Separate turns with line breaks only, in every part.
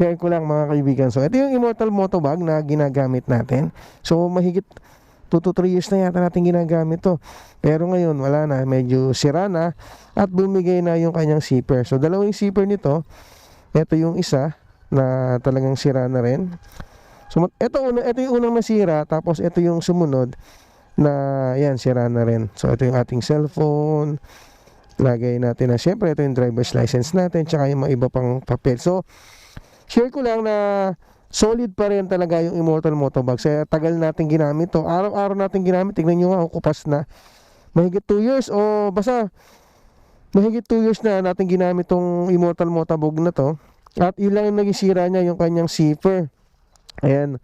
share ko lang mga kaibigan. So, ito yung Immortal Moto Bag na ginagamit natin. So, mahigit 2 to 3 years na yata natin ginagamit to. Pero ngayon, wala na. Medyo sira na at bumigay na yung kanyang zipper. So, dalawang zipper nito. Ito yung isa na talagang sira na rin. So, ito, una, ito yung unang nasira. Tapos, ito yung sumunod na yan, sira na rin. So, ito yung ating cellphone. Lagay natin na, syempre, ito yung driver's license natin. Tsaka yung mga iba pang papel. So, share ko lang na solid pa rin talaga yung Immortal Motobag. Sa tagal natin ginamit to. Araw-araw natin ginamit. Tignan nyo nga, kupas na. Mahigit 2 years o basta mahigit 2 years na natin ginamit tong Immortal Motobag na to. At yun lang yung naging sira niya, yung kanyang zipper. Ayan.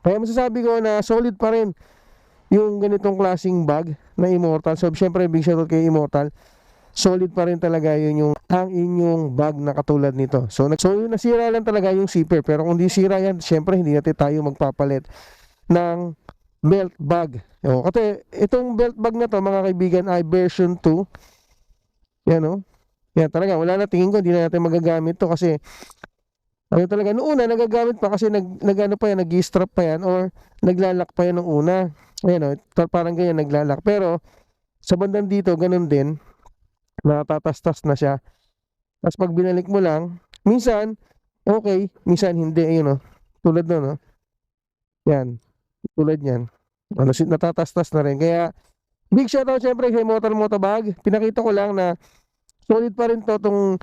Kaya masasabi ko na solid pa rin yung ganitong klaseng bag na Immortal. So, syempre, big shoutout kay Immortal. Solid pa rin talaga yun yung ang inyong bag na katulad nito. So, nag- so yung nasira lang talaga yung zipper. Pero kung di sira yan, syempre, hindi natin tayo magpapalit ng belt bag. O, kasi itong belt bag na to, mga kaibigan, ay version 2. Yan, o. Yan, talaga, wala na tingin ko, hindi na natin magagamit to kasi ano talaga, noong una, nagagamit pa kasi nag, nag ano pa yan, nag-strap pa yan or naglalak pa yan nung una. Ayan o, ta- parang ganyan, naglalak. Pero, sa bandang dito, ganun din, natatastas na siya. Tapos pag binalik mo lang, minsan, okay, minsan hindi, ayun o. Tulad nun, no? Yan, tulad yan. Ano, natatastas na rin. Kaya, big shoutout syempre kay Immortal Motobag. Pinakita ko lang na solid pa rin to tong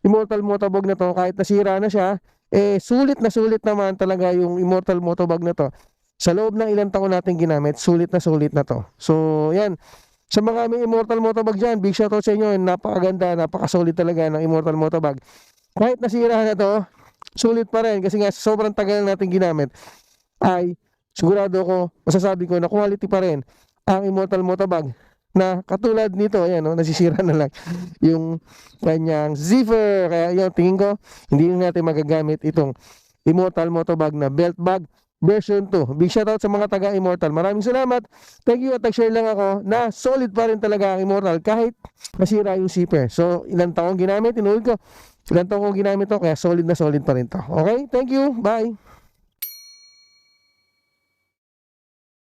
Immortal Motobag na to kahit nasira na siya eh sulit na sulit naman talaga yung Immortal Motobag na to sa loob ng ilang taon natin ginamit sulit na sulit na to so yan sa mga may Immortal Motobag dyan big shoutout sa inyo. Napakaganda napakasolid talaga ng Immortal Motobag kahit nasira na to sulit pa rin kasi nga sobrang tagal natin ginamit. Ay sigurado ko masasabi ko na quality pa rin ang Immortal Motobag na katulad nito, ayan, no, nasisira na lang yung kanyang zipper. Kaya yun, tingin ko, hindi na natin magagamit itong Immortal Motobag na belt bag version 2. Big shoutout sa mga taga Immortal. Maraming salamat. Thank you at nag-share lang ako na solid pa rin talaga ang Immortal kahit nasira yung zipper. So, ilang taong ginamit, tinuloy ko. Ilang taong ko ginamit to, kaya solid na solid pa rin to. Okay? Thank you. Bye.